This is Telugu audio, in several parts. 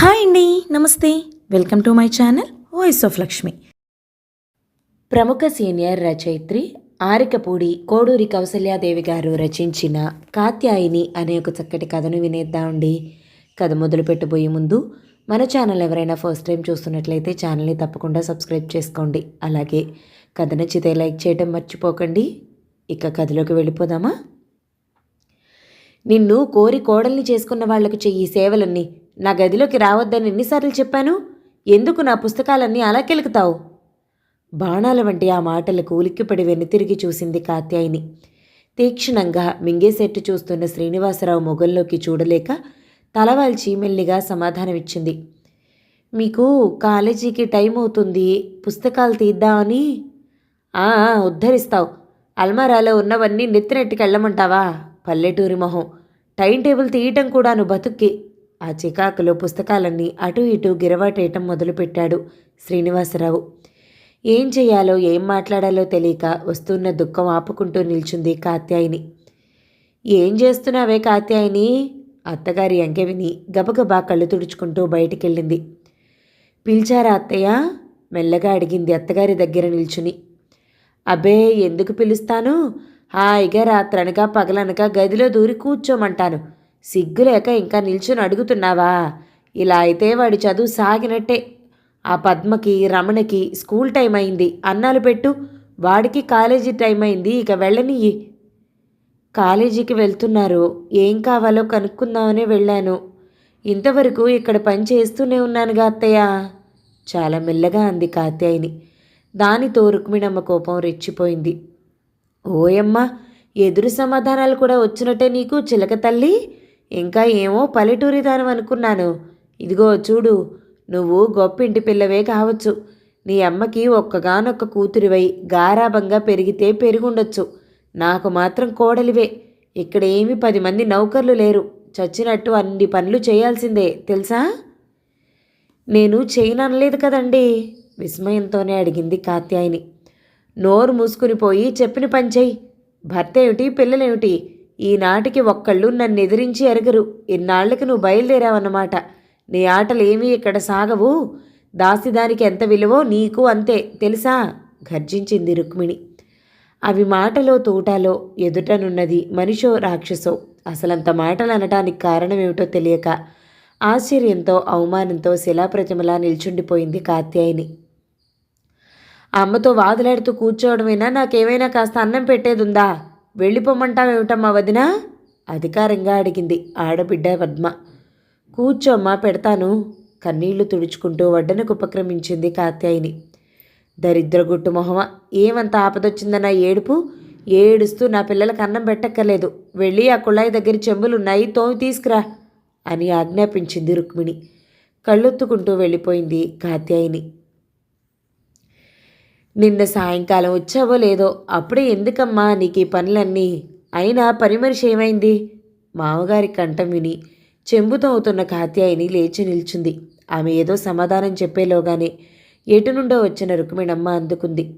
హాయ్ అండి నమస్తే. Welcome to my channel voice of Lakshmi. ప్రముఖ సీనియర్ రచయిత్రి ఆరికపూడి కోడూరి కౌసల్యాదేవి గారు రచించిన కాత్యాయిని అనే ఒక చక్కటి కథను వినేద్దామండి కథ మొదలు పెట్టబోయే ముందు మన ఛానల్ ఎవరైనా ఫస్ట్ టైం చూస్తున్నట్లయితే ఛానల్ని తప్పకుండా సబ్స్క్రైబ్ చేసుకోండి. అలాగే కథ నచ్చితే లైక్ చేయడం మర్చిపోకండి. ఇక కథలోకి వెళ్ళిపోదామా? నిన్ను కోరి కోడల్ని చేసుకున్న వాళ్ళకు చెయ్యి సేవలన్నీ నా గదిలోకి రావద్దని ఎన్నిసార్లు చెప్పాను? ఎందుకు నా పుస్తకాలన్నీ అలా కెలుకుతావు? బాణాల వంటి ఆ మాటలకు ఉలిక్కిపడి వెనుతిరిగి చూసింది కాత్యాయిని. తీక్షణంగా మింగేసెట్టు చూస్తున్న శ్రీనివాసరావు మొగల్లోకి చూడలేక తలవాల్చి మెల్లిగా సమాధానమిచ్చింది. మీకు కాలేజీకి టైం అవుతుంది పుస్తకాలు తీద్దామని? ఉద్ధరిస్తావు. అల్మారాలో ఉన్నవన్నీ నెత్తినెట్టుకెళ్ళమంటావా? పల్లెటూరి మొహం. టైం టేబుల్ తీయటం కూడాను బతుక్కి. ఆ చికాకులో పుస్తకాలన్నీ అటు ఇటు గిరవాటేయటం మొదలుపెట్టాడు శ్రీనివాసరావు. ఏం చేయాలో ఏం మాట్లాడాలో తెలియక వస్తున్న దుఃఖం ఆపుకుంటూ నిల్చుంది కాత్యాయిని. ఏం చేస్తున్నావే కాత్యాయిని? అత్తగారి అంకె విని గబగబా కళ్ళు తుడుచుకుంటూ బయటికెళ్ళింది. పిలిచారా అత్తయ్య? మెల్లగా అడిగింది అత్తగారి దగ్గర నిల్చుని. అబ్బే ఎందుకు పిలుస్తాను? హాయిగా రాత్రనగా పగలనక గదిలో దూరి కూర్చోమంటాను. సిగ్గులేక ఇంకా నిల్చుని అడుగుతున్నావా? ఇలా అయితే వాడి చదువు సాగినట్టే. ఆ పద్మకి రమణకి స్కూల్ టైం అయింది. అన్నాలు పెట్టు. వాడికి కాలేజీ టైం అయింది. ఇక వెళ్ళనియ్యి. కాలేజీకి వెళ్తున్నారు. ఏం కావాలో కనుక్కుందామనే వెళ్ళాను. ఇంతవరకు ఇక్కడ పని చేస్తూనే ఉన్నానుగా అత్తయ్య. చాలా మెల్లగా అంది కాత్యాయిని. దానితో రుక్మిణమ్మ కోపం రెచ్చిపోయింది. ఓయమ్మ ఎదురు సమాధానాలు కూడా వచ్చినట్టే నీకు చిలక తల్లి? ఇంకా ఏమో పల్లెటూరిదానం అనుకున్నాను. ఇదిగో చూడు నువ్వు గొప్పింటి పిల్లవే కావచ్చు. నీ అమ్మకి ఒక్కగానొక్క కూతురివై గారాభంగా పెరిగితే పెరుగుండొచ్చు. నాకు మాత్రం కోడలివే. ఇక్కడ ఏమి పది మంది నౌకర్లు లేరు. చచ్చినట్టు అన్ని పనులు చేయాల్సిందే తెలుసా? నేను చేయననలేదు కదండి? విస్మయంతోనే అడిగింది కాత్యాయిని. నోరు మూసుకుని పోయి చెప్పిన పని చెయ్యి. భర్త ఏమిటి పిల్లలేమిటి? ఈనాటికి ఒక్కళ్ళు నన్ను ఎదిరించి ఎరగరు. ఇన్నాళ్ళకి నువ్వు బయలుదేరావన్నమాట. నీ ఆటలేమీ ఇక్కడ సాగవు. దాసిదానికి ఎంత విలువో నీకు అంతే. తెలుసా? గర్జించింది రుక్మిణి. అవి మాటలో తూటాలో ఎదుటనున్నది మనిషో రాక్షసో. అసలంత మాటలు అనటానికి కారణమేమిటో తెలియక ఆశ్చర్యంతో అవమానంతో శిలాప్రతిమలా నిల్చుండిపోయింది కాత్యాయిని. అమ్మతో వాదులాడుతూ కూర్చోవడమేనా? నాకేమైనా కాస్త అన్నం పెట్టేదుందా? వెళ్ళిపోమంటావేమిటమ్మా వదినా? అధికారంగా అడిగింది ఆడబిడ్డ పద్మ. కూర్చోమ్మా పెడతాను. కన్నీళ్ళు తుడుచుకుంటూ వడ్డనకు ఉపక్రమించింది కాత్యాయిని. దరిద్రగుట్టు మొహమ. ఏమంత ఆపదొచ్చిందన్న ఏడుపు? ఏడుస్తూ నా పిల్లలకు అన్నం పెట్టక్కర్లేదు. వెళ్ళి ఆ కుళాయి దగ్గర చెంబులున్నాయి తోమి తీసుకురా అని ఆజ్ఞాపించింది రుక్మిణి. కళ్ళొత్తుకుంటూ వెళ్ళిపోయింది కాత్యాయిని. నిన్న సాయంకాలం వచ్చావో లేదో అప్పుడే ఎందుకమ్మా నీకు ఈ పనులన్నీ? అయినా పని మనిషి ఏమైంది? మామగారి కంఠం విని చెంబుతో అవుతున్న కాత్యాయిని లేచి నిల్చుంది. ఆమె ఏదో సమాధానం చెప్పేలోగానే ఎటు నుండో వచ్చిన రుక్మిణమ్మ అందుకుంది.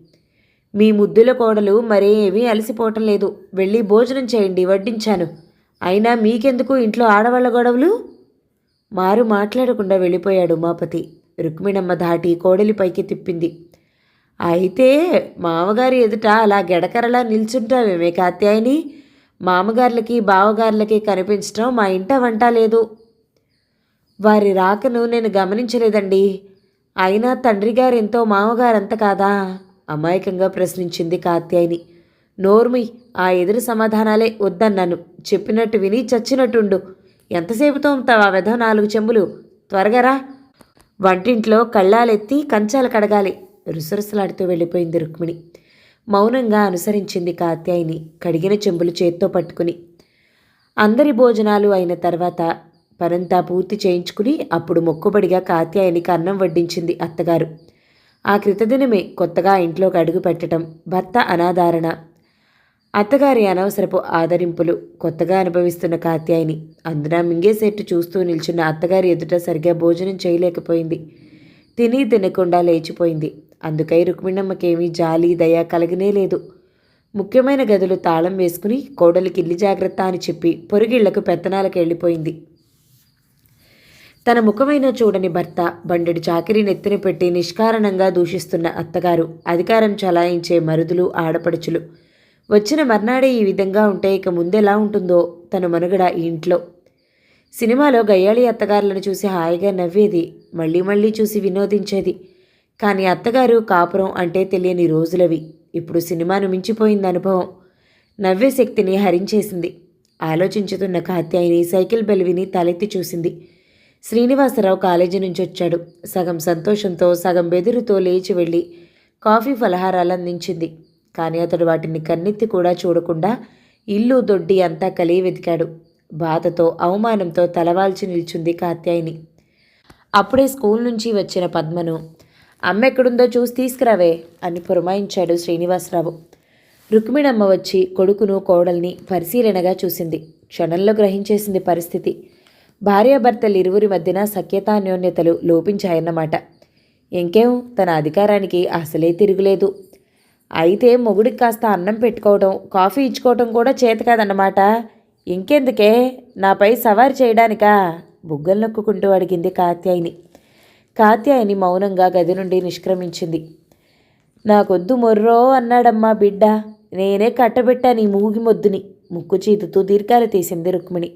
మీ ముద్దుల కోడలు మరేమీ అలసిపోవటం లేదు. వెళ్ళి భోజనం చేయండి వడ్డించాను. అయినా మీకెందుకు ఇంట్లో ఆడవాళ్ళ గొడవలు? మారు మాట్లాడకుండా వెళ్ళిపోయాడు ఉమాపతి రుక్మిణమ్మ దాటి కోడలి పైకి తిప్పింది. అయితే మామగారి ఎదుట అలా గెడకరలా నిల్చుంటామేమే కాత్యాయని మామగార్లకి బావగార్లకి కనిపించడం మా ఇంట వంట లేదు. వారి రాకను నేను గమనించలేదండి. అయినా తండ్రి గారెంతో మామగారంత కాదా? అమాయకంగా ప్రశ్నించింది కాత్యాయిని. నోర్మి ఆ ఎదురు సమాధానాలే వద్దన్నాను. చెప్పినట్టు విని చచ్చినట్టుండు. ఎంతసేపు తోముతావా వెధ నాలుగు చెంబులు? త్వరగా రా. వంటింట్లో కళ్ళాలెత్తి కంచాలు కడగాలి. రుసరుసలాడుతూ వెళ్ళిపోయింది రుక్మిణి. మౌనంగా అనుసరించింది కాత్యాయిని కడిగిన చెంబులు చేత్తో పట్టుకుని. అందరి భోజనాలు అయిన తర్వాత పనంతా పూర్తి చేయించుకుని అప్పుడు మొక్కుబడిగా కాత్యాయనికి అన్నం వడ్డించింది అత్తగారు. ఆ క్రితదినమే కొత్తగా ఇంట్లోకి అడుగు పెట్టడం భర్త అనాధారణ. అత్తగారి అనవసరపు ఆదరింపులు కొత్తగా అనుభవిస్తున్న కాత్యాయిని అందున మింగేసేట్టు చూస్తూ నిల్చున్న అత్తగారి ఎదుట సరిగా భోజనం చేయలేకపోయింది. తిని తినకుండా లేచిపోయింది. అందుకై రుక్మిణమ్మకేమీ జాలి దయ కలగనే లేదు. ముఖ్యమైన గదులు తాళం వేసుకుని కోడలికి ఇల్లి జాగ్రత్త అని చెప్పి పొరుగిళ్ళకు పెత్తనాలకు వెళ్ళిపోయింది తన ముఖమైన చూడని భర్త బండెడు చాకిరి నెత్తిన పెట్టి నిష్కారణంగా దూషిస్తున్న అత్తగారు అధికారం చలాయించే మరుదులు ఆడపడుచులు. వచ్చిన మర్నాడే ఈ విధంగా ఉంటే ఇక ముందెలా ఉంటుందో తన మనుగడ ఈ ఇంట్లో. సినిమాలో గయ్యాళి అత్తగారులను చూసి హాయిగా నవ్వేది మళ్ళీ మళ్ళీ చూసి వినోదించేది. కానీ అత్తగారు కాపురం అంటే తెలియని రోజులవి. ఇప్పుడు సినిమాను మించిపోయింది అనుభవం. నవ్వే శక్తిని హరించేసింది. ఆలోచించుతున్న కాత్యాయిని సైకిల్ బెల్విని తలెత్తి చూసింది. శ్రీనివాసరావు కాలేజీ నుంచి వచ్చాడు సగం సంతోషంతో సగం బెదురుతో లేచి వెళ్ళి కాఫీ ఫలహారాలు అందించింది. కానీ అతడు వాటిని కన్నెత్తి కూడా చూడకుండా ఇల్లు దొడ్డి అంతా కలిగి వెతికాడు. బాధతో అవమానంతో తలవాల్చి నిల్చుంది కాత్యాయిని అప్పుడే స్కూల్ నుంచి వచ్చిన పద్మను అమ్మ ఎక్కడుందో చూసి తీసుకురావే అని పురమాయించాడు శ్రీనివాసరావు. రుక్మిణమ్మ వచ్చి కొడుకును కోడల్ని పరిశీలనగా చూసింది. క్షణంలో గ్రహించేసింది పరిస్థితి. భార్యాభర్తలు ఇరువురి మధ్యన సఖ్యతాన్యోన్యతలు లోపించాయన్నమాట. ఇంకేం తన అధికారానికి అసలే తిరుగులేదు. అయితే మొగుడికి కాస్త అన్నం పెట్టుకోవడం కాఫీ ఇచ్చుకోవడం కూడా చేత కాదన్నమాట. ఇంకెందుకే నాపై సవారి చేయడానికా? బుగ్గలు నొక్కుంటూ అడిగింది కాత్యాయిని. కాత్యాయిని మౌనంగా గది నుండి నిష్క్రమించింది. నాకొద్దు మొర్రో అన్నాడమ్మా బిడ్డ. నేనే కట్టబెట్టా నీ మూగి మొద్దుని. ముక్కు చీతుతూ దీర్ఘాలు తీసింది రుక్మిణి.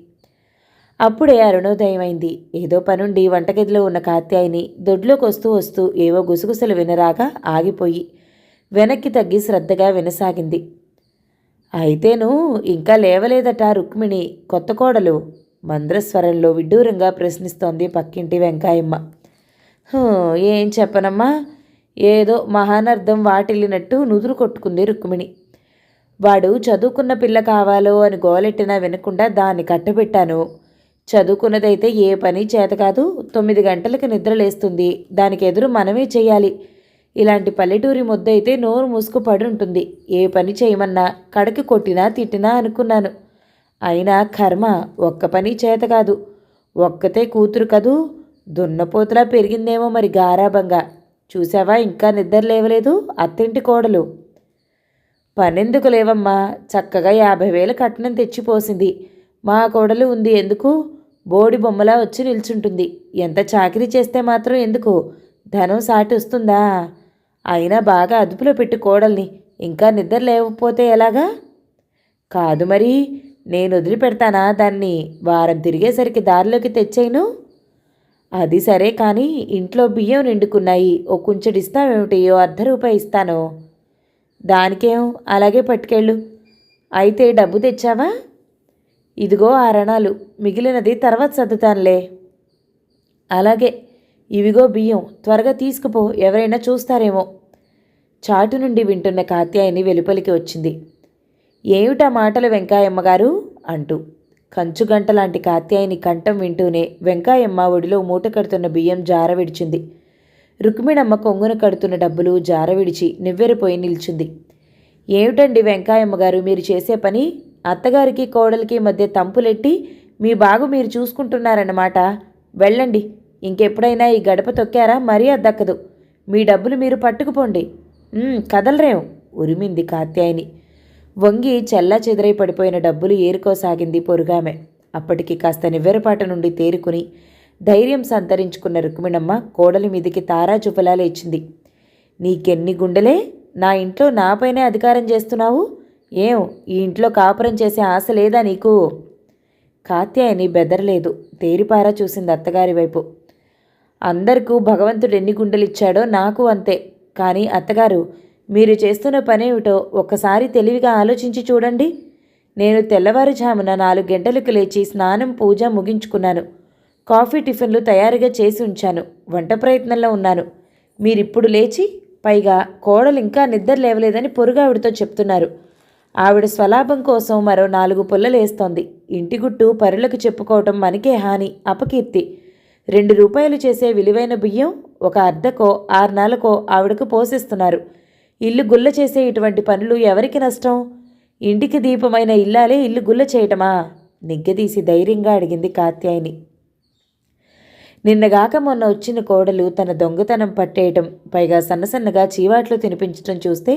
అప్పుడే అరుణోదయమైంది. ఏదో పనుండి వంటగదిలో ఉన్న కాత్యాయిని దొడ్లోకి వస్తూ వస్తూ ఏవో గుసగుసలు వినరాగా ఆగిపోయి వెనక్కి తగ్గి శ్రద్ధగా వినసాగింది. అయితేను ఇంకా లేవలేదట రుక్మిణి. కొత్త కోడలు. మంద్రస్వరంలో విడ్డూరంగా ప్రశ్నిస్తోంది పక్కింటి వెంకాయమ్మ. ఏం చెప్పనమ్మా? ఏదో మహానర్థం వాటిల్లినట్టు నుదురు కొట్టుకుంది రుక్మిణి. వాడు చదువుకున్న పిల్ల కావాలో అని గోలెట్టినా వినకుండా దాన్ని కట్టబెట్టాను. చదువుకున్నదైతే ఏ పని చేత కాదు తొమ్మిది గంటలకు నిద్రలేస్తుంది దానికి ఎదురు మనమే చేయాలి. ఇలాంటి పల్లెటూరి ముద్ద అయితే నోరు మూసుకు పడి ఉంటుంది ఏ పని చేయమన్నా కడకి కొట్టినా తిట్టినా అనుకున్నాను. అయినా కర్మ ఒక్క పని చేత కాదు. ఒక్కతే కూతురు కదూ దున్నపోతులా పెరిగిందేమో మరి గారాబంగా చూసావా ఇంకా నిద్ర లేవలేదు? అత్తింటి కోడలు. పనెందుకు లేవమ్మా? చక్కగా యాభై వేలు కట్నం తెచ్చిపోసింది మా కోడలు ఉంది ఎందుకు? బోడి బొమ్మలా వచ్చి నిల్చుంటుంది. ఎంత చాకరీ చేస్తే మాత్రం ఎందుకు? ధనం సాటి వస్తుందా? అయినా బాగా అదుపులో పెట్టి కోడల్ని. ఇంకా నిద్ర లేకపోతే ఎలాగా? కాదు మరి నేను వదిలిపెడతానా దాన్ని? వారం తిరిగేసరికి దారిలోకి తెచ్చేయను? అది సరే కానీ ఇంట్లో బియ్యం నిండుకున్నాయి. ఓ కుంచెడిస్తావేమిటియో అర్ధ రూపాయి ఇస్తాను. దానికేం? అలాగే పట్టుకెళ్ళు. అయితే డబ్బు తెచ్చావా? ఇదిగో ఆ రణాలు మిగిలినది తర్వాత సర్దుతానులే. అలాగే ఇవిగో బియ్యం త్వరగా తీసుకుపో ఎవరైనా చూస్తారేమో. చాటు నుండి వింటున్న కాత్యాయని వెలుపలికి వచ్చింది. ఏమిటా మాటలు వెంకాయమ్మగారు? అంటూ కంచుగంట లాంటి కాత్యాయని కంఠం వింటూనే వెంకాయమ్మ ఒడిలో మూట కడుతున్న బియ్యం జార విడిచింది. రుక్మిణమ్మ కొంగున కడుతున్న డబ్బులు జార విడిచి నివ్వెరపోయి నిల్చుంది. ఏమిటండి వెంకాయమ్మ గారు మీరు చేసే పని? అత్తగారికి కోడలికి మధ్య తంపులెట్టి మీ బాగు మీరు చూసుకుంటున్నారన్నమాట. వెళ్ళండి ఇంకెప్పుడైనా ఈ గడప తొక్కారా? మరీ అద్దక్కదు. మీ డబ్బులు మీరు పట్టుకుపోండి. కదలరేం? ఉరిమింది కాత్యాయని. వంగి చెల్లా చెదరై పడిపోయిన డబ్బులు ఏరుకోసాగింది పొరుగామె. అప్పటికి కాస్త నివ్వెరపాట నుండి తేరుకుని ధైర్యం సంతరించుకున్న రుక్మిణమ్మ కోడలి మీదికి తారాచుపలా ఇచ్చింది. నీకెన్ని గుండెలే? నా ఇంట్లో నాపైనే అధికారం చేస్తున్నావు? ఏం ఈ ఇంట్లో కాపురం చేసే ఆశ లేదా నీకు? కాత్యాయని బెదరలేదు. తేరిపారా చూసింది అత్తగారి వైపు. అందరికూ భగవంతుడు ఎన్ని గుండెలిచ్చాడో నాకు అంతే. కానీ అత్తగారు మీరు చేస్తున్న పనేమిటో ఒక్కసారి తెలివిగా ఆలోచించి చూడండి. నేను తెల్లవారుజామున నాలుగు గంటలకు లేచి స్నానం పూజ ముగించుకున్నాను. కాఫీ టిఫిన్లు తయారుగా చేసి ఉంచాను. వంట ప్రయత్నంలో ఉన్నాను. మీరిప్పుడు లేచి పైగా కోడలు ఇంకా నిద్ర లేవలేదని పొరుగావిడతో చెప్తున్నారు. ఆవిడ స్వలాభం కోసం మరో నాలుగు పుల్లలేస్తోంది ఇంటి గుట్టు పరులకు చెప్పుకోవటం మనకే హాని అపకీర్తి. రెండు రూపాయలు చేసే విలువైన బియ్యం ఒక అర్ధకో ఆరు నెలకో ఆవిడకు పోషిస్తున్నారు ఇల్లు గుల్ల చేసే ఇటువంటి పనులు ఎవరికి నష్టం? ఇంటికి దీపమైన ఇల్లాలే ఇల్లు గుల్ల చేయటమా? నిగ్గదీసి ధైర్యంగా అడిగింది కాత్యాయిని. నిన్నగాక మొన్న వచ్చిన కోడలు తన దొంగతనం పట్టేయటం పైగా సన్నసన్నగా చీవాట్లు తినిపించటం చూస్తే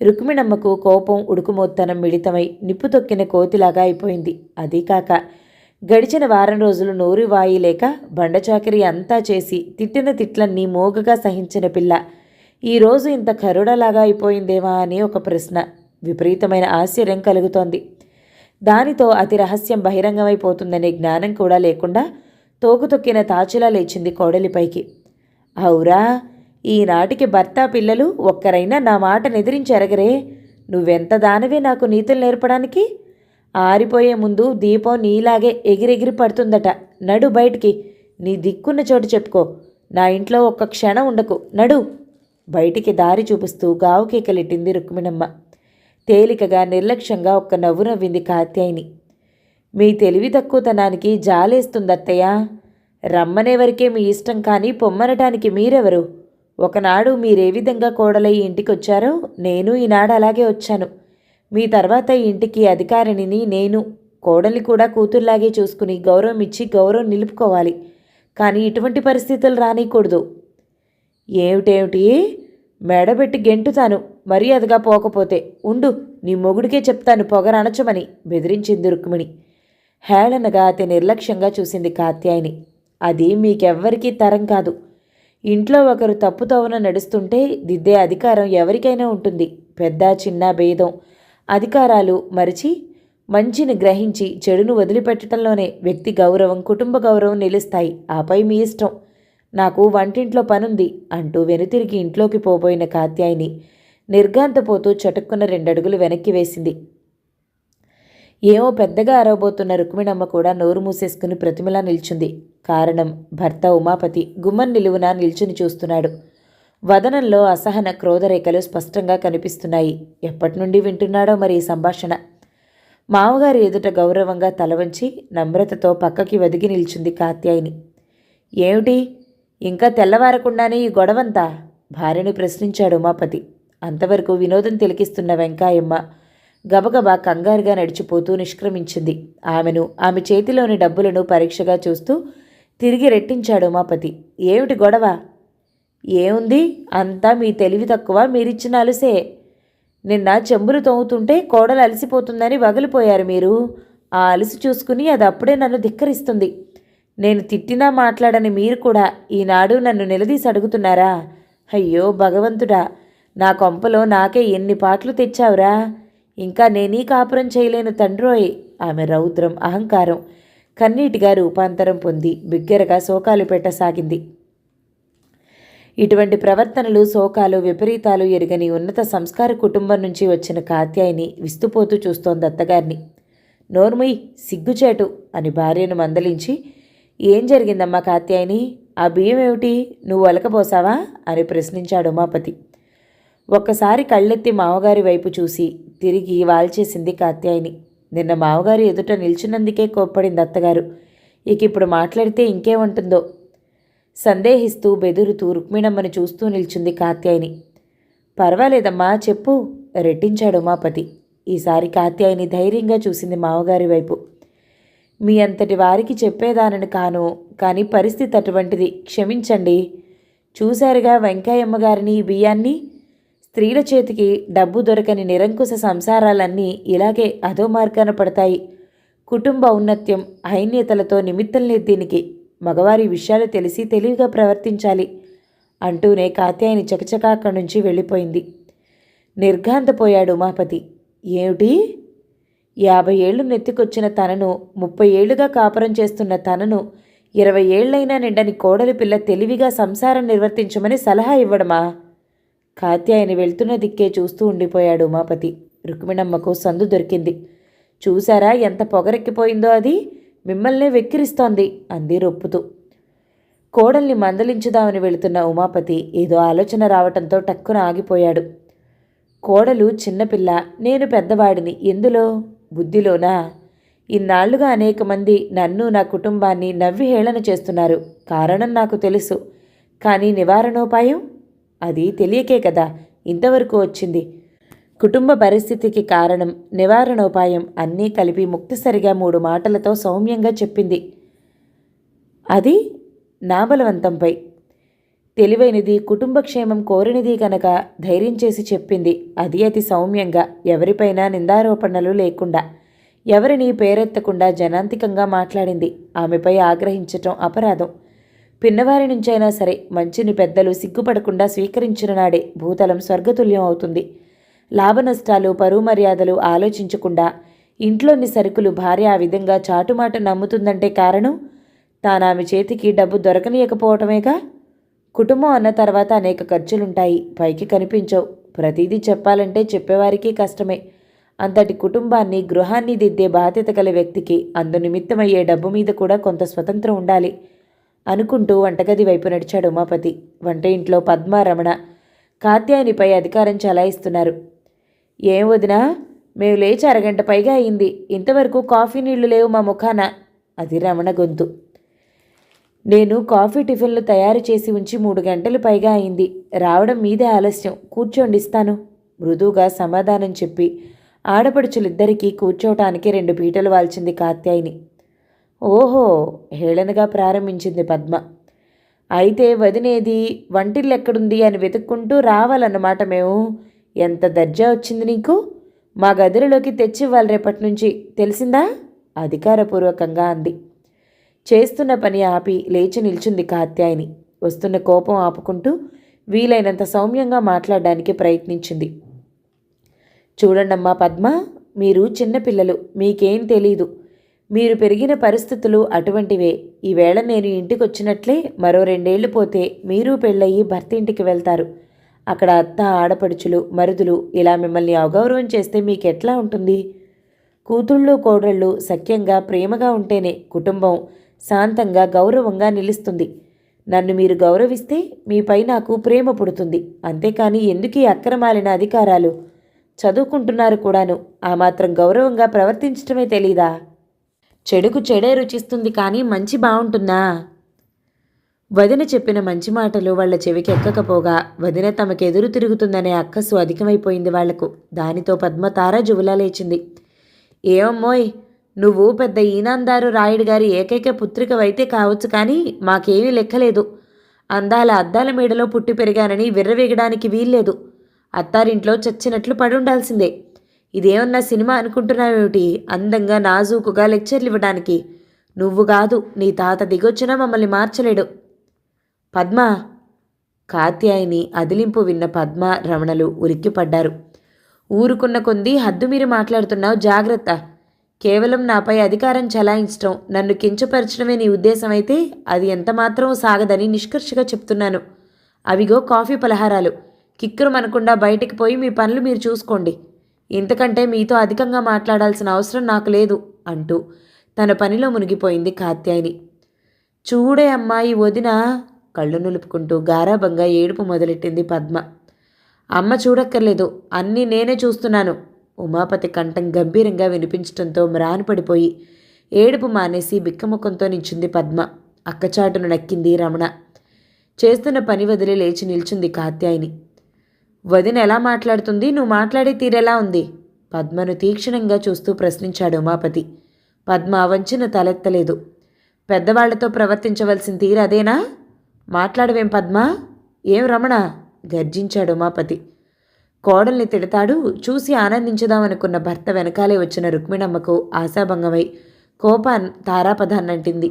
రుక్మిణమ్మకు కోపం ఉడుకుమోత్తనం మిళితమై నిప్పు తొక్కిన కోతిలాగా అయిపోయింది. అదీ కాక గడిచిన వారం రోజులు నోరు వాయి లేక బండచాకిరి అంతా చేసి తిట్టిన తిట్లన్నీ మోగగా సహించిన పిల్ల ఈరోజు ఇంత కరుడలాగా అయిపోయిందేమా అని ఒక ప్రశ్న. విపరీతమైన ఆశ్చర్యం కలుగుతోంది. దానితో అతి రహస్యం బహిరంగమైపోతుందనే జ్ఞానం కూడా లేకుండా తోకుతొక్కిన తాచులా లేచింది కోడలిపైకి. అవురా ఈనాటికి భర్త పిల్లలు ఒక్కరైనా నా మాట నెదిరించెరగరే. నువ్వెంత దానవే నాకు నీతులు నేర్పడానికి? ఆరిపోయే ముందు దీపం నీలాగే ఎగిరెగిరి పడుతుందట. నడు బయటికి. నీ దిక్కున్న చోటు చెప్పుకో. నా ఇంట్లో ఒక్క క్షణం ఉండకు. నడు. బయటికి దారి చూపిస్తూ గావుకేకలెట్టింది రుక్మిణమ్మ. తేలికగా నిర్లక్ష్యంగా ఒక్క నవ్వు నవ్వింది కాత్యాయిని. మీ తెలివి తక్కువతనానికి జాలేస్తుందత్తయ్య. రమ్మనేవరికే మీ ఇష్టం కానీ పొమ్మనటానికి మీరెవరు? ఒకనాడు మీరే విధంగా కోడలై ఇంటికొచ్చారో నేను ఈనాడు అలాగే వచ్చాను. మీ తర్వాత ఇంటికి అధికారిణిని నేను కోడల్ని కూడా కూతుర్లాగే చూసుకుని గౌరవం ఇచ్చి గౌరవం నిలుపుకోవాలి. కానీ ఇటువంటి పరిస్థితులు రానియకూడదు ఏమిటేమిటి? మెడబెట్టి గెంటుతాను మర్యాదగా పోకపోతే. ఉండు నీ మొగుడికే చెప్తాను పొగరనచమని బెదిరించింది రుక్మిణి. హేళనగా అతి నిర్లక్ష్యంగా చూసింది కాత్యాయిని. అది మీకెవ్వరికీ తరం కాదు. ఇంట్లో ఒకరు తప్పుతోవన నడుస్తుంటే దిద్దే అధికారం ఎవరికైనా ఉంటుంది. పెద్ద చిన్న భేదం. అధికారాలు మరిచి మంచిని గ్రహించి చెడును వదిలిపెట్టడంలోనే వ్యక్తి గౌరవం కుటుంబ గౌరవం నిలుస్తాయి. ఆపై మీ ఇష్టం. నాకు వంటింట్లో పనుంది అంటూ వెనుతిరిగి ఇంట్లోకి పోబోయిన కాత్యాయిని నిర్గాంతపోతూ చటుక్కున రెండడుగులు వెనక్కి వేసింది. ఏమో పెద్దగా అరవబోతున్న రుక్మిణమ్మ కూడా నోరు మూసేసుకుని ప్రతిమలా నిల్చుంది. కారణం భర్త ఉమాపతి గుమ్మం నిలువున నిల్చుని చూస్తున్నాడు. వదనంలో అసహన క్రోధరేఖలు స్పష్టంగా కనిపిస్తున్నాయి. ఎప్పటి నుండి వింటున్నాడో మరి ఈ సంభాషణ? మామగారి ఎదుట గౌరవంగా తలవంచి నమ్రతతో పక్కకి వదిగి నిల్చుంది కాత్యాయిని. ఏమిటి? ఇంకా తెల్లవారకుండానే ఈ గొడవంతా? భార్యను ప్రశ్నించాడు ఉమాపతి. అంతవరకు వినోదం తిలకిస్తున్న వెంకాయమ్మ గబగబా కంగారుగా నడిచిపోతూ నిష్క్రమించింది. ఆమెను ఆమె చేతిలోని డబ్బులను పరీక్షగా చూస్తూ తిరిగి రెట్టించాడు ఉమాపతి. ఏమిటి గొడవ? ఏముంది? అంతా మీ తెలివి తక్కువ మీరిచ్చిన అలసే. నిన్న చెంబులు తోముతుంటే కోడలు అలసిపోతుందని వగిలిపోయారు మీరు. ఆ అలసి చూసుకుని అది అప్పుడే నన్ను ధిక్కరిస్తుంది. నేను తిట్టినా మాట్లాడని మీరు కూడా ఈనాడు నన్ను నిలదీసి అడుగుతున్నారా? అయ్యో భగవంతుడా నా కొంపలో నాకే ఎన్ని పాటలు తెచ్చావురా? ఇంకా నేనీ కాపురం చేయలేను తండ్రోయ్ ఆమె రౌద్రం అహంకారం. కన్నీటిగా రూపాంతరం పొంది బిగ్గరగా శోకాలు పెట్టసాగింది. ఇటువంటి ప్రవర్తనలు శోకాలు విపరీతాలు ఎరుగని ఉన్నత సంస్కార కుటుంబం నుంచి వచ్చిన కాత్యాయిని విస్తుపోతూ చూస్తోంది అత్తగారిని. నోర్మయ్ సిగ్గుచేటు అని భార్యను మందలించి ఏం జరిగిందమ్మా కాత్యాయని? ఆ బియ్యం ఏమిటి? నువ్వు ఒలకబోసావా అని ప్రశ్నించాడు ఉమాపతి. ఒక్కసారి కళ్ళెత్తి మామగారి వైపు చూసి తిరిగి వాల్చేసింది కాత్యాయని. నిన్న మామగారి ఎదుట నిల్చున్నందుకే కోప్పడింది అత్తగారు. ఇక ఇప్పుడు మాట్లాడితే ఇంకేముంటుందో? సందేహిస్తూ బెదురుతూ రుక్మిణమ్మని చూస్తూ నిల్చుంది కాత్యాయని. పర్వాలేదమ్మా చెప్పు రెట్టించాడు ఉమాపతి. ఈసారి కాత్యాయని ధైర్యంగా చూసింది మామగారి వైపు. మీ అంతటి వారికి చెప్పేదానని కాను కానీ పరిస్థితి అటువంటిది క్షమించండి. చూశారుగా వెంకయ్యమ్మ గారిని బియ్యాన్ని? స్త్రీల చేతికి డబ్బు దొరకని నిరంకుశ సంసారాలన్నీ ఇలాగే అధో మార్గాన పడతాయి. కుటుంబ ఔన్నత్యం ఐన్యతలతో నిమిత్తం లేదు దీనికి మగవారి విషయాలు తెలిసి తెలివిగా ప్రవర్తించాలి అంటూనే కాత్యాయని చకచకా అక్కడి నుంచి వెళ్ళిపోయింది. నిర్ఘాంతపోయాడు ఉమాపతి. ఏమిటి? యాభై ఏళ్ళు నెత్తికొచ్చిన తనను ముప్పై ఏళ్ళుగా కాపురం చేస్తున్న తనను ఇరవై ఏళ్ళైనా నిండని కోడలి పిల్ల తెలివిగా సంసారం నిర్వర్తించమని సలహా ఇవ్వడమా? కాత్యాయని వెళ్తున్న దిక్కే చూస్తూ ఉండిపోయాడు ఉమాపతి. రుక్మిణమ్మకు సందు దొరికింది. చూశారా ఎంత పొగరెక్కిపోయిందో అది? మిమ్మల్నే వెక్కిరిస్తోంది అంది రొప్పుతూ. కోడల్ని మందలించుదామని వెళుతున్న ఉమాపతి ఏదో ఆలోచన రావటంతో టక్కున ఆగిపోయాడు. కోడలు చిన్నపిల్ల నేను పెద్దవాడిని. ఎందులో? బుద్ధిలోనా? ఇన్నాళ్ళుగా అనేక మంది నన్ను నా కుటుంబాన్ని నవ్వి హేళన చేస్తున్నారు. కారణం నాకు తెలుసు. కానీ నివారణోపాయం? అది తెలియకే కదా. ఇంతవరకు వచ్చింది. కుటుంబ పరిస్థితికి కారణం నివారణోపాయం అన్నీ కలిపి ముక్తిసరిగా మూడు మాటలతో సౌమ్యంగా చెప్పింది. అది నా బలవంతంపై తెలివైనది కుటుంబక్షేమం కోరినది గనక ధైర్యం చేసి చెప్పింది. అది అతి సౌమ్యంగా ఎవరిపైనా నిందారోపణలు లేకుండా ఎవరిని పేరెత్తకుండా జనాంతికంగా మాట్లాడింది. ఆమెపై ఆగ్రహించటం అపరాధం. పిన్నవారి నుంచైనా సరే మంచిని పెద్దలు సిగ్గుపడకుండా స్వీకరించిన నాడే భూతలం స్వర్గతుల్యం అవుతుంది. లాభనష్టాలు పరువు మర్యాదలు ఆలోచించకుండా ఇంట్లోని సరుకులు భార్య ఆ విధంగా చాటుమాట నమ్ముతుందంటే కారణం? తాను ఆమె చేతికి డబ్బు దొరకనీయకపోవటమేగా? కుటుంబం అన్న తర్వాత అనేక ఖర్చులుంటాయి. పైకి కనిపించవు. ప్రతిదీ చెప్పాలంటే చెప్పేవారికి కష్టమే. అంతటి కుటుంబాన్ని గృహాన్ని దిద్దే బాధ్యత గల వ్యక్తికి అందునిమిత్తమయ్యే డబ్బు మీద కూడా కొంత స్వతంత్రం ఉండాలి అనుకుంటూ వంటగది వైపు నడిచాడు ఉమాపతి. వంట ఇంట్లో పద్మారమణ కాత్యాయనిపై అధికారం చలాయిస్తున్నారు. ఏం వదినా మేము లేచి అరగంట పైగా అయింది. ఇంతవరకు కాఫీ నీళ్ళు లేవు మా ముఖాన అది రమణ గొంతు. నేను కాఫీ టిఫిన్లు తయారు చేసి ఉంచి మూడు గంటలు పైగా అయింది. రావడం మీదే ఆలస్యం. కూర్చోండి ఇస్తాను. మృదువుగా సమాధానం చెప్పి ఆడపడుచులిద్దరికీ కూర్చోవటానికి రెండు పీటలు వాల్చింది కాత్యాయిని. ఓహో హేళనగా ప్రారంభించింది పద్మ. అయితే వదినేది వంటిల్లెక్కడుంది? అని వెతుక్కుంటూ రావాలన్నమాట మేము. ఎంత దర్జా వచ్చింది నీకు? మా గదిలోకి తెచ్చివ్వాలి రేపటి నుంచి తెలిసిందా? అధికారపూర్వకంగా అంది. చేస్తున్న పని ఆపి లేచి నిల్చుంది కాత్యాయిని. వస్తున్న కోపం ఆపుకుంటూ వీలైనంత సౌమ్యంగా మాట్లాడడానికి ప్రయత్నించింది. చూడండమ్మా పద్మ మీరు చిన్నపిల్లలు మీకేం తెలీదు. మీరు పెరిగిన పరిస్థితులు అటువంటివే. ఈవేళ నేను ఇంటికి వచ్చినట్లే మరో రెండేళ్ళు పోతే మీరు పెళ్ళయి భర్త ఇంటికి వెళ్తారు. అక్కడ అత్త ఆడపడుచులు మరుదులు ఇలా మిమ్మల్ని అగౌరవం చేస్తే మీకెట్లా ఉంటుంది? కూతుళ్ళు కోడళ్ళు సఖ్యంగా ప్రేమగా ఉంటేనే కుటుంబం శాంతంగా గౌరవంగా నిలుస్తుంది. నన్ను మీరు గౌరవిస్తే మీపై నాకు ప్రేమ పుడుతుంది. అంతేకాని ఎందుకు అక్రమాలిన అధికారాలు? చదువుకుంటున్నారు కూడాను. ఆ మాత్రం గౌరవంగా ప్రవర్తించటమే తెలీదా? చెడుకు చెడే రుచిస్తుంది కానీ మంచి బాగుంటుందా వదిన చెప్పిన మంచి మాటలు వాళ్ళ చెవికి ఎక్కకపోగా వదిన తమకెదురు తిరుగుతుందనే అక్కసు అధికమైపోయింది వాళ్ళకు. దానితో పద్మ తారా జువులా లేచింది. ఏమమ్మోయ్ నువ్వు పెద్ద ఈనాందారు రాయుడు గారి ఏకైక పుత్రికవైతే కావచ్చు కానీ మాకేమీ లెక్కలేదు. అందాల అద్దాల మేడలో పుట్టి పెరిగానని విర్రవీగడానికి వీల్లేదు. అత్తారింట్లో చచ్చినట్లు పడుండాల్సిందే. ఇదేమన్నా సినిమా అనుకుంటున్నావేమిటి? అందంగా నాజూకుగా లెక్చర్లు ఇవ్వడానికి నువ్వు కాదు నీ తాత దిగొచ్చినా మమ్మల్ని మార్చలేడు. పద్మ? కాత్యాయిని అదిలింపు విన్న పద్మ రమణలు ఉరిక్కిపడ్డారు ఊరుకున్న కొంది హద్దు మీరు మాట్లాడుతున్నావు జాగ్రత్త. కేవలం నాపై అధికారం చలాయించటం నన్ను కించపరచడమే నీ ఉద్దేశమైతే అది ఎంతమాత్రం సాగదని నిష్కర్షగా చెప్తున్నాను. అవిగో కాఫీ పలహారాలు. కిక్కురుమనకుండా బయటికి పోయి మీ పనులు మీరు చూసుకోండి. ఇంతకంటే మీతో అధికంగా మాట్లాడాల్సిన అవసరం నాకు లేదు అంటూ తన పనిలో మునిగిపోయింది కాత్యాయిని. చూడే అమ్మాయి వదిన కళ్ళు నులుపుకుంటూ గారాభంగా ఏడుపు మొదలెట్టింది పద్మ. అమ్మ చూడక్కర్లేదు అన్నీ నేనే చూస్తున్నాను. ఉమాపతి కంఠం గంభీరంగా వినిపించడంతో మ్రాను పడిపోయి ఏడుపు మానేసి బిక్కముఖంతో నించుంది పద్మ. అక్కచాటును నక్కింది రమణ. చేస్తున్న పని వదిలి లేచి నిల్చుంది కాత్యాయిని. వదిన ఎలా మాట్లాడుతుంది? నువ్వు మాట్లాడే తీరెలా ఉంది? పద్మను తీక్షణంగా చూస్తూ ప్రశ్నించాడు ఉమాపతి. పద్మ వంచిన తలెత్తలేదు. పెద్దవాళ్ళతో ప్రవర్తించవలసిన తీరు అదేనా? మాట్లాడవేం పద్మ? ఏం రమణ? గర్జించాడు ఉమాపతి. కోడల్ని తిడతాడు చూసి ఆనందించుదామనుకున్న భర్త వెనకాలే వచ్చిన రుక్మిణమ్మకు ఆశాభంగమై కోపాన్ తారాపదాన్నంటింది.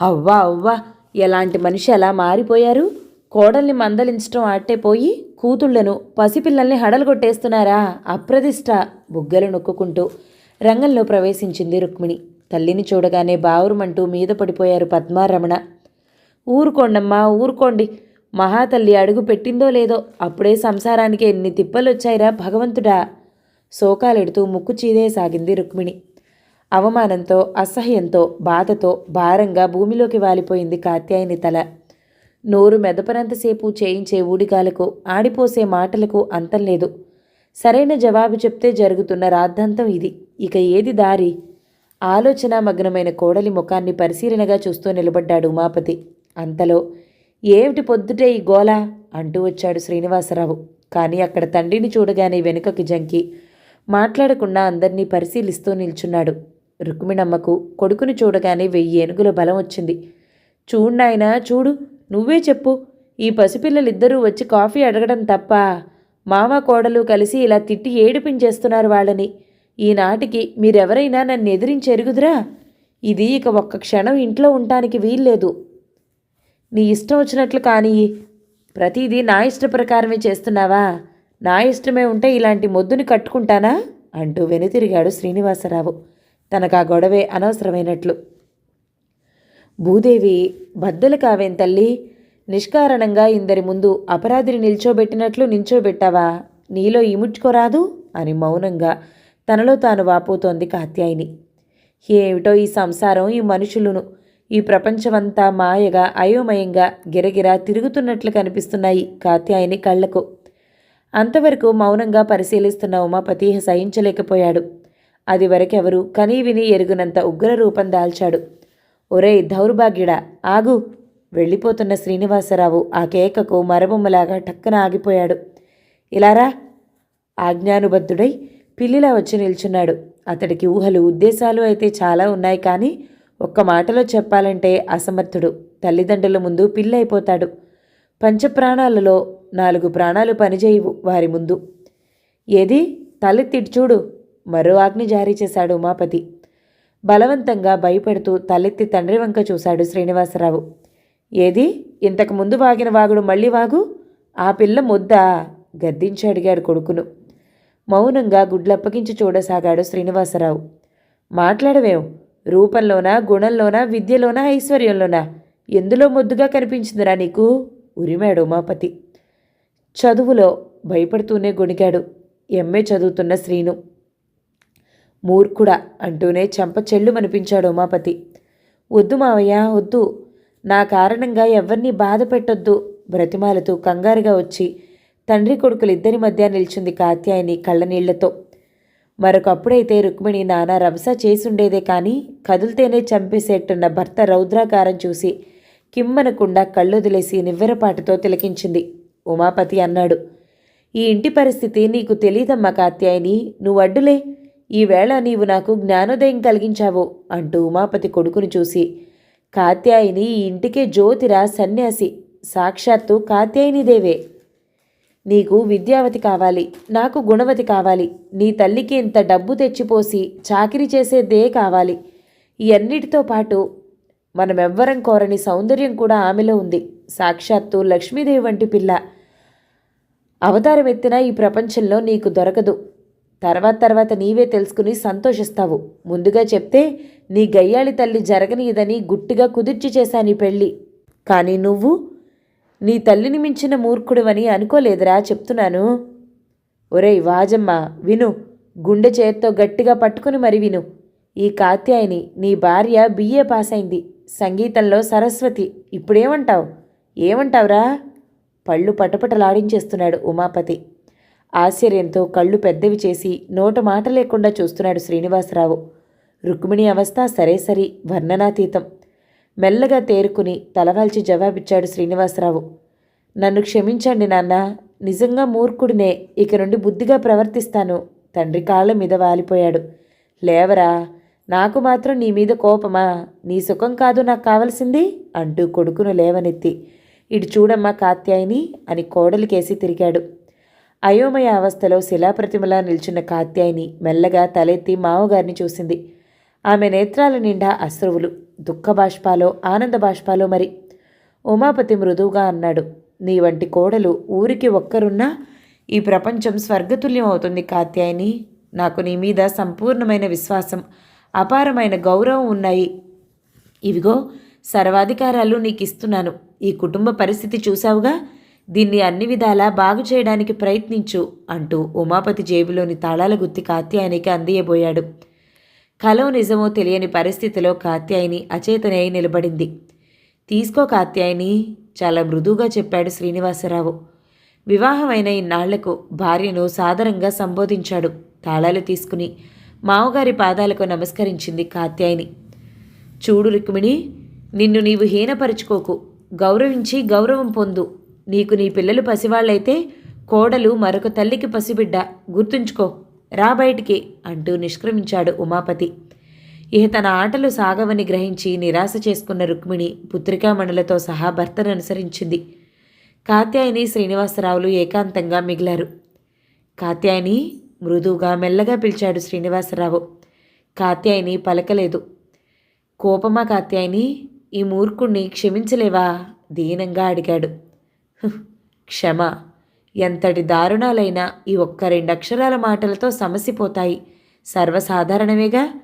అవ్వా అవ్వా ఎలాంటి మనిషి ఎలా మారిపోయారు? కోడల్ని మందలించటం ఆట్టే పోయి కూతుళ్ళను పసిపిల్లల్ని హడలుగొట్టేస్తున్నారా? అప్రదిష్ట బుగ్గలు నొక్కుకుంటూ రంగంలో ప్రవేశించింది రుక్మిణి. తల్లిని చూడగానే బావురుమంటూ మీద పడిపోయారు పద్మారమణ. ఊరుకోండమ్మా ఊరుకోండి మహాతల్లి అడుగు పెట్టిందో లేదో అప్పుడే సంసారానికి ఎన్ని తిప్పలొచ్చాయిరా భగవంతుడా? శోకాలెడుతూ ముక్కు చీదేసాగింది రుక్మిణి. అవమానంతో అసహ్యంతో బాధతో భారంగా భూమిలోకి వాలిపోయింది కాత్యాయని తల. నోరు మెదపనంతసేపు చేయించే ఊడిగాలకు ఆడిపోసే మాటలకు అంతం లేదు. సరైన జవాబు చెప్తే జరుగుతున్న రాద్ధాంతం ఇది. ఇక ఏది దారి? ఆలోచన మగ్నమైన కోడలి ముఖాన్ని పరిశీలనగా చూస్తూ నిలబడ్డాడు ఉమాపతి. అంతలో ఏమిటి పొద్దుటే ఈ గోల? అంటూ వచ్చాడు శ్రీనివాసరావు. కానీ అక్కడ తండ్రిని చూడగానే వెనుకకి జంకి మాట్లాడకుండా అందరినీ పరిశీలిస్తూ నిల్చున్నాడు. రుక్మిణమ్మకు కొడుకుని చూడగానే వెయ్యి ఏనుగుల బలం వచ్చింది. చూడు నాయనా చూడు నువ్వే చెప్పు. ఈ పసిపిల్లలిద్దరూ వచ్చి కాఫీ అడగడం తప్ప మామ కోడలు కలిసి ఇలా తిట్టి ఏడిపించేస్తున్నారు వాళ్ళని. ఈనాటికి మీరెవరైనా నన్ను ఎదిరించి ఎరుగుదురా? ఇది ఇక ఒక్క క్షణం ఇంట్లో ఉండటానికి వీల్లేదు. నీ ఇష్టం వచ్చినట్లు కానీ ప్రతిదీ నా ఇష్ట ప్రకారమే చేస్తున్నావా? నా ఇష్టమే ఉంటే ఇలాంటి మొద్దుని కట్టుకుంటానా? అంటూ వెనుతిరిగాడు శ్రీనివాసరావు. తనకు ఆ గొడవే అనవసరమైనట్లు. భూదేవి బద్దలు కావేం తల్లి? నిష్కారణంగా ఇందరి ముందు అపరాధిని నిల్చోబెట్టినట్లు నిల్చోబెట్టావా నీలో ఇముడ్చుకోరాదు అని మౌనంగా తనలో తాను వాపోతోంది కాత్యాయిని. ఏమిటో ఈ సంసారం ఈ మనుషులను ఈ ప్రపంచమంతా మాయగా అయోమయంగా గిరగిరా తిరుగుతున్నట్లు కనిపిస్తున్నాయి కాత్యాయని కళ్ళకు. అంతవరకు మౌనంగా పరిశీలిస్తున్న ఉమాపతి సహించలేకపోయాడు. అది వరకెవరు కనీ విని ఎరుగునంత ఉగ్ర రూపం దాల్చాడు. ఒరేయ్ దౌర్భాగ్యుడా ఆగు! వెళ్ళిపోతున్న శ్రీనివాసరావు ఆ కేకకు మరబొమ్మలాగా టక్కన ఆగిపోయాడు. ఇలారా ఆజ్ఞానుబద్ధుడై పిల్లిలా వచ్చి నిల్చున్నాడు. అతడికి ఊహలు ఉద్దేశాలు అయితే చాలా ఉన్నాయి కానీ ఒక్క మాటలో చెప్పాలంటే అసమర్థుడు. తల్లిదండ్రుల ముందు పిల్లైపోతాడు. పంచప్రాణాలలో నాలుగు ప్రాణాలు పనిచేయవు వారి ముందు. ఏది? తలెత్తిటి చూడు మరో ఆజ్ఞ జారీ చేశాడు ఉమాపతి. బలవంతంగా భయపెడుతూ తలెత్తి తండ్రి వంక చూశాడు శ్రీనివాసరావు. ఏది? ఇంతకు ముందు వాగిన వాగుడు మళ్ళీ వాగు? ఆ పిల్ల ముద్దా గద్దించి అడిగాడు కొడుకును. మౌనంగా గుడ్లప్పగించి చూడసాగాడు శ్రీనివాసరావు. మాట్లాడవేం? రూపంలోనా గుణంలోనా విద్యలోనా ఐశ్వర్యంలోనా? ఎందులో ముద్దుగా కనిపించిందిరా నీకు? ఉరిమాడు ఉమాపతి. చదువులో భయపడుతూనే గొణిగాడు. ఎంఏ చదువుతున్న శ్రీను. మూర్ఖుడా అంటూనే చెంప చెల్లుమనిపించాడు ఉమాపతి. వద్దు మావయ్య వద్దు. నా కారణంగా ఎవరిని బాధ పెట్టొద్దు. బ్రతిమాలతూ కంగారుగా వచ్చి తండ్రి కొడుకులిద్దరి మధ్య నిల్చుంది కాత్యాయని కళ్ళనీళ్ళతో. మరొకప్పుడైతే రుక్మిణి నానా రభస చేసుండేదే కానీ కదిలితేనే చంపేసేట్టున్న భర్త రౌద్రాకారం చూసి కిమ్మనకుండా కళ్ళొదిలేసి నివ్వెరపాటుతో తిలకించింది. ఉమాపతి అన్నాడు ఈ ఇంటి పరిస్థితి నీకు తెలీదమ్మా కాత్యాయని నువ్వు అడ్డులే. ఈవేళ నీవు నాకు జ్ఞానోదయం కలిగించావు అంటూ ఉమాపతి కొడుకును చూసి కాత్యాయిని ఈ ఇంటికే జ్యోతిరా సన్యాసి. సాక్షాత్తు కాత్యాయినిదేవే. నీకు విద్యావతి కావాలి నాకు గుణవతి కావాలి నీ తల్లికి ఇంత డబ్బు తెచ్చిపోసి చాకిరి చేసేదే కావాలి. ఇవన్నిటితో పాటు మనమెవ్వరం కోరని సౌందర్యం కూడా ఆమెలో ఉంది. సాక్షాత్తు లక్ష్మీదేవి వంటి పిల్ల. అవతారం ఎత్తిన ఈ ప్రపంచంలో నీకు దొరకదు. తర్వాత తర్వాత నీవే తెలుసుకుని సంతోషిస్తావు. ముందుగా చెప్తే నీ గయ్యాళి తల్లి జరగనీయదని గుట్టిగా కుదిర్చి చేశాను పెళ్ళి. కానీ నువ్వు నీ తల్లిని మించిన మూర్ఖుడువని అనుకోలేదురా చెప్తున్నాను. ఒరేయ్ వాజమ్మ విను. గుండె చేత్తో గట్టిగా పట్టుకుని మరి విను. ఈ కాత్యాయని నీ భార్య బిఏ పాస్ అయింది సంగీతంలో సరస్వతి. ఇప్పుడేమంటావు? ఏమంటావురా? పళ్ళు పటపటలాడించేస్తున్నాడు ఉమాపతి. ఆశ్చర్యంతో కళ్ళు పెద్దవి చేసి నోట మాట లేకుండా చూస్తున్నాడు శ్రీనివాసరావు. రుక్మిణి అవస్థ సరే సరి వర్ణనాతీతం. మెల్లగా తేరుకుని తలవాల్చి జవాబిచ్చాడు శ్రీనివాసరావు. నన్ను క్షమించండి నాన్న నిజంగా మూర్ఖుడినే ఇక నుండి బుద్ధిగా ప్రవర్తిస్తాను. తండ్రి కాళ్ళ మీద వాలిపోయాడు. లేవరా నాకు మాత్రం నీ మీద కోపమా? నీ సుఖం కాదు నాకు కావలసింది? అంటూ కొడుకును లేవనెత్తి. ఇటు చూడమ్మా కాత్యాయిని అని కోడలికేసి తిరిగాడు. అయోమయ అవస్థలో శిలాప్రతిమలా నిల్చున్న కాత్యాయిని మెల్లగా తలెత్తి మావగారిని చూసింది. ఆమె నేత్రాల నిండా అశ్రువులు. దుఃఖ బాష్పాలో ఆనంద బాష్పాలో మరి. ఉమాపతి మృదువుగా అన్నాడు నీ వంటి కోడలు ఊరికి ఒక్కరున్నా ఈ ప్రపంచం స్వర్గతుల్యం అవుతుంది కాత్యాయని. నాకు నీ మీద సంపూర్ణమైన విశ్వాసం అపారమైన గౌరవం ఉన్నాయి. ఇవిగో సర్వాధికారాలు నీకు ఇస్తున్నాను ఈ కుటుంబ పరిస్థితి చూసావుగా దీన్ని అన్ని విధాలా బాగు చేయడానికి ప్రయత్నించు అంటూ ఉమాపతి జేబులోని తాళాల గుత్తి కాత్యాయనికి అందియబోయాడు. కలో నిజమో తెలియని పరిస్థితిలో కాత్యాయిని అచేతనై నిలబడింది. తీసుకో కాత్యాయిని చాలా మృదువుగా చెప్పాడు శ్రీనివాసరావు. వివాహమైన ఇన్నాళ్ళకు భార్యను సాదరంగా సంబోధించాడు. తాళాలు తీసుకుని మావగారి పాదాలకు నమస్కరించింది కాత్యాయిని. చూడు రుక్మిణి నిన్ను నీవు హీనపరుచుకోకు. గౌరవించి గౌరవం పొందు. నీకు నీ పిల్లలు పసివాళ్ళైతే కోడలు మరొక తల్లికి పసిబిడ్డ. గుర్తుంచుకో. రా బయటికి అంటూ నిష్క్రమించాడు ఉమాపతి. ఇహ తన ఆటలు సాగవని గ్రహించి నిరాశ చేసుకున్న రుక్మిణి పుత్రికామణులతో సహా భర్తను అనుసరించింది కాత్యాయని శ్రీనివాసరావులు ఏకాంతంగా మిగిలారు. కాత్యాయని మృదువుగా మెల్లగా పిలిచాడు శ్రీనివాసరావు. కాత్యాయని పలకలేదు. కోపమా కాత్యాయని? ఈ మూర్ఖుణ్ణి క్షమించలేవా? దీనంగా అడిగాడు. క్షమ. ఎంతటి దారుణాలైనా ఈ ఒక్క రెండు అక్షరాల మాటలతో సమసిపోతాయి. సర్వసాధారణమేగా?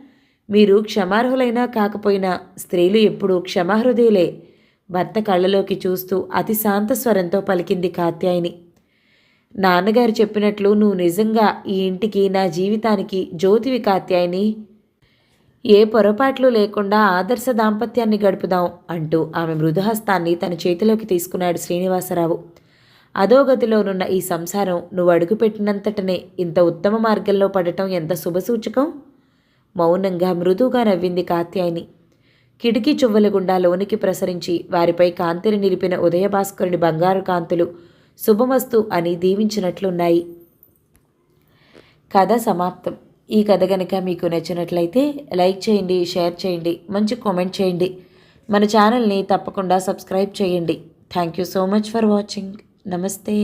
మీరు క్షమార్హులైనా కాకపోయినా స్త్రీలు ఎప్పుడూ క్షమాహృదయులే. భర్త కళ్ళలోకి చూస్తూ అతి శాంత స్వరంతో పలికింది కాత్యాయిని. నాన్నగారు చెప్పినట్లు నువ్వు నిజంగా ఈ ఇంటికి నా జీవితానికి జ్యోతివి కాత్యాయిని? ఏ పొరపాట్లు లేకుండా ఆదర్శ దాంపత్యాన్ని గడుపుదాం అంటూ ఆమె మృదుహస్తాన్ని తన చేతిలోకి తీసుకున్నాడు శ్రీనివాసరావు. అధోగతిలోనున్న ఈ సంసారం నువ్వు అడుగుపెట్టినంతటనే ఇంత ఉత్తమ మార్గంలో పడటం ఎంత శుభసూచకం? మౌనంగా మృదువుగా నవ్వింది కాత్యాయిని. కిటికీ చువ్వల గుండా లోనికి ప్రసరించి వారిపై కాంతిని నిలిపిన ఉదయభాస్కరుని బంగారు కాంతులు శుభమస్తు అని దీవించినట్లున్నాయి. కథ సమాప్తం. ఈ కథ కనుక మీకు నచ్చినట్లయితే లైక్ చేయండి షేర్ చేయండి మంచి కామెంట్ చేయండి. మన ఛానల్ని తప్పకుండా సబ్స్క్రైబ్ చేయండి. Thank you so much for watching. నమస్తే.